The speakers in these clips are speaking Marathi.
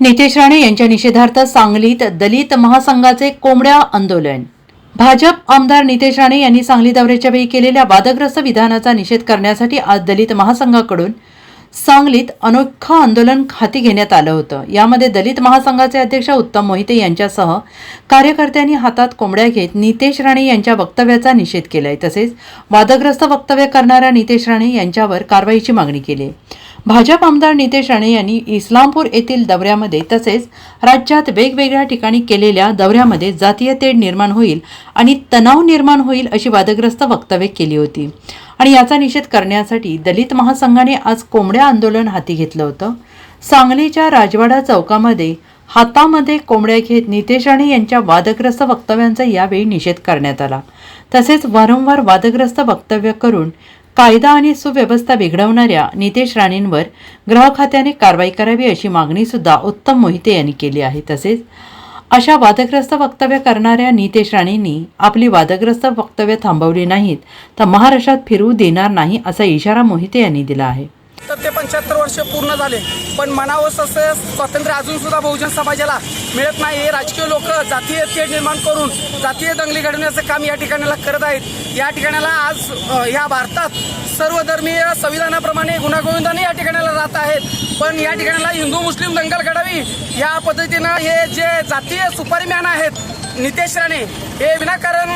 नितेश राणे यांच्या निषेधार्थ सांगलीत दलित महासंघाचे कोंबड्या आंदोलन. भाजप आमदार नितेश राणे यांनी सांगली दौऱ्याच्या वेळी केलेल्या वादग्रस्त विधानाचा निषेध करण्यासाठी आज दलित महासंघाकडून सांगलीत अनोखं आंदोलन हाती घेण्यात आलं होतं. यामध्ये दलित महासंघाचे अध्यक्ष उत्तम मोहिते यांच्यासह कार्यकर्त्यांनी हातात कोंबड्या घेत नितेश राणे यांच्या वक्तव्याचा निषेध केलाय. तसेच वादग्रस्त वक्तव्य करणाऱ्या नितेश राणे यांच्यावर कारवाईची मागणी केली आहे. भाजप आमदार नितेश राणे यांनी इस्लामपूर येथील दौऱ्यामध्ये तसेच राज्यात वेगवेगळ्या ठिकाणी केलेल्या दौऱ्यामध्ये जातीय तेढ निर्माण होईल आणि तणाव निर्माण होईल अशी वादग्रस्त वक्तव्य केली होती. आणि याचा निषेध करण्यासाठी दलित महासंघाने आज कोंबड्या आंदोलन हाती घेतलं होतं. सांगलीच्या राजवाडा चौकामध्ये हातामध्ये कोंबड्या घेत नितेश राणे यांच्या वादग्रस्त वक्तव्यांचा यावेळी निषेध करण्यात आला. तसेच वारंवार वादग्रस्त वक्तव्य करून कायदा आणि सुव्यवस्था बिघडवणाऱ्या नितेश राणेंवर गृह खात्याने कारवाई करावी अशी मागणी सुद्धा उत्तम मोहिते यांनी केली आहे. तसेच अशा वादग्रस्त वक्तव्य करणाऱ्या नितेश राणेंनी आपली वादग्रस्त वक्तव्य थांबवली नाहीत तर महाराष्ट्रात फिरवू देणार नाही असा इशारा मोहिते यांनी दिला आहे. तर ते पंच्याहत्तर वर्ष पूर्ण झाले. पण मनावर असं स्वातंत्र्य अजून सुद्धा बहुजन समाजाला मिळत नाही. हे राजकीय लोक जातीय तेढ निर्माण करून जातीय दंगली घडवण्याचं काम या ठिकाणाला करत आहेत. या ठिकाणाला आज ह्या भारतात सर्वधर्मीय संविधानाप्रमाणे गुन्हागोविंदाने या ठिकाणाला राहत आहेत. पण या ठिकाणाला हिंदू मुस्लिम दंगल घडावी या पद्धतीनं हे जे जातीय सुपारीमॅन आहेत नितेश राणे हे विनाकारण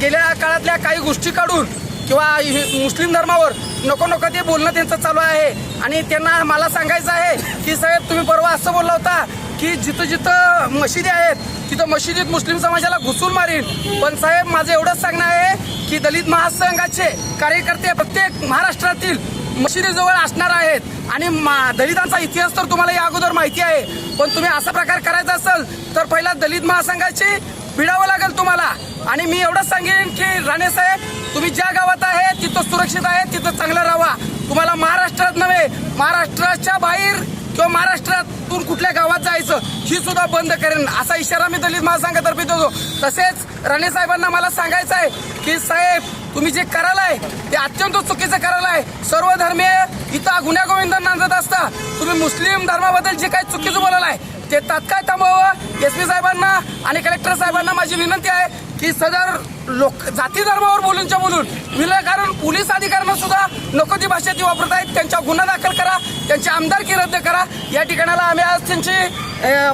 गेल्या काळातल्या काही गोष्टी काढून किंवा हि- मुस्लिम धर्मावर नको नको ते बोलणं त्यांचं चालू आहे. आणि त्यांना मला सांगायचं आहे की साहेब तुम्ही परवा असं बोलला होता की जिथं जिथं मशिदी आहेत तिथं मशिदीत मुस्लिम समाजाला घुसून मारीन. पण साहेब माझं एवढंच सांगणं आहे की दलित महासंघाचे कार्यकर्ते प्रत्येक महाराष्ट्रातील मशिदीजवळ असणार आहेत. आणि मा- दलितांचा इतिहास तर तुम्हाला या अगोदर माहिती आहे. पण तुम्ही असा प्रकार करायचा असेल तर पहिला दलित महासंघाची भिडावं लागेल तुम्हाला. आणि मी एवढंच सांगेन की राणे साहेब तुम्ही ज्या गावात आहे तिथं सुरक्षित आहे तिथं चांगलं राहा. तुम्हाला महाराष्ट्रात नव्हे महाराष्ट्राच्या बाहेर किंवा महाराष्ट्रातून कुठल्या गावात जायचं ही सुद्धा बंद करेन. असा इशारा मी दलित महासंघातर्फे देतो. तसेच राणे साहेबांना मला सांगायचं आहे की साहेब तुम्ही जे करायलाय ते अत्यंत चुकीचं करायलाय. सर्व धर्मीय इथं गुन्ह्यागोविंद नांदत असता तुम्ही मुस्लिम धर्माबद्दल जे काही चुकीचं बोलायलाय ते तात्काळ थांबवावं. एस पी साहेबांना आणि कलेक्टर साहेबांना माझी विनंती आहे की सदर लोक जाती धर्मावर बोलूनच्या बोलून विनाकारण पोलीस अधिकाऱ्यांना सुद्धा नको ती भाषा ती वापरत आहेत त्यांच्या गुन्हा दाखल करा. त्यांची आमदारकी रद्द करा. या ठिकाणाला आम्ही आज त्यांची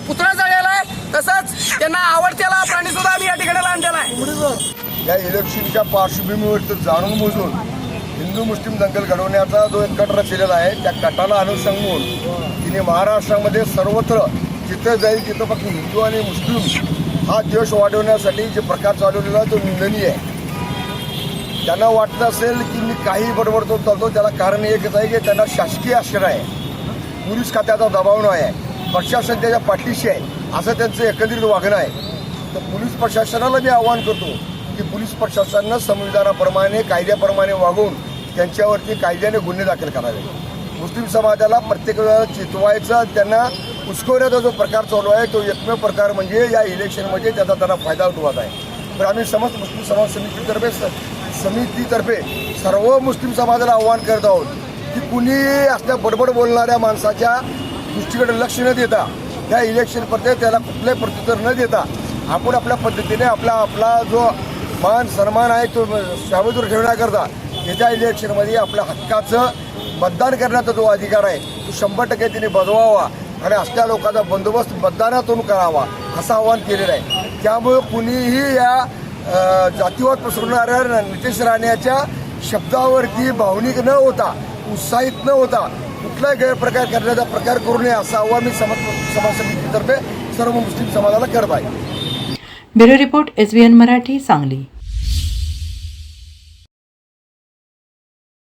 पुतळा जाळलेला आहे तसंच त्यांना आवडतेला प्राणी सुद्धा आम्ही या ठिकाणाला आणलेला आहे या इलेक्शनच्या पार्श्वभूमीवर जाणून बुजून हिंदू मुस्लिम दंगल घडवण्याचा जो एक कट रचलेला आहे त्या कटाला अनुसंगून तिने महाराष्ट्रामध्ये सर्वत्र जिथं जाईल तिथं फक्त हिंदू आणि मुस्लिम हा द्वेष वाढवण्यासाठी जे प्रकार चालवलेला आहे तो निंदनीय आहे. त्यांना वाटत असेल की मी काही बरोबर तो चालतो त्याला कारण एकच आहे की त्यांना शासकीय आश्रय आहे. पोलीस खात्याचा दबाव नाही आहे. प्रशासन त्याच्या पाठीशी आहे. असं त्यांचं एकत्रित वागणं आहे. तर पोलीस प्रशासनाला मी आवाहन करतो की पोलीस प्रशासनानं संविधानाप्रमाणे कायद्याप्रमाणे वागून त्यांच्यावरती कायद्याने गुन्हे दाखल करावे. मुस्लिम समाजाला प्रत्येक वेळेला चितवायचं त्यांना उचकवण्याचा जो प्रकार चालू आहे तो एकमेव प्रकार म्हणजे या इलेक्शनमध्ये त्याचा त्यांना फायदा उठवत आहे. तर आम्ही समस्त मुस्लिम समाज समितीतर्फे स- समितीतर्फे सर्व मुस्लिम समाजाला आव्हान करत आहोत की कुणी असल्या बडबड बोलणाऱ्या माणसाच्या दृष्टीकडे लक्ष न देता त्या इलेक्शनपर्यंत त्याला कुठलंही प्रत्युत्तर न देता आपण आपल्या पद्धतीने आपला आपला जो मान सन्मान आहे तो शाबूतूर ठेवण्याकरता येत्या इलेक्शनमध्ये आपल्या हक्काचं मतदान करण्याचा जो अधिकार आहे तो शंभर टक्के तिने बजवावा. आणि असल्या लोकांचा बंदोबस्त मतदानातून करावा असं आवाहन केलेलं आहे. त्यामुळे कुणीही या अ, जातीवाद पसरवणाऱ्या नितेश राणेच्या शब्दावरती भावनिक न होता उत्साहित न होता कुठलाही गैरप्रकार करण्याचा प्रकार करू नये असं आव्हान मी समाज समाज समितीतर्फे सर्व मुस्लिम समाजाला करत आहे. Bureau report S Marathi Sangli.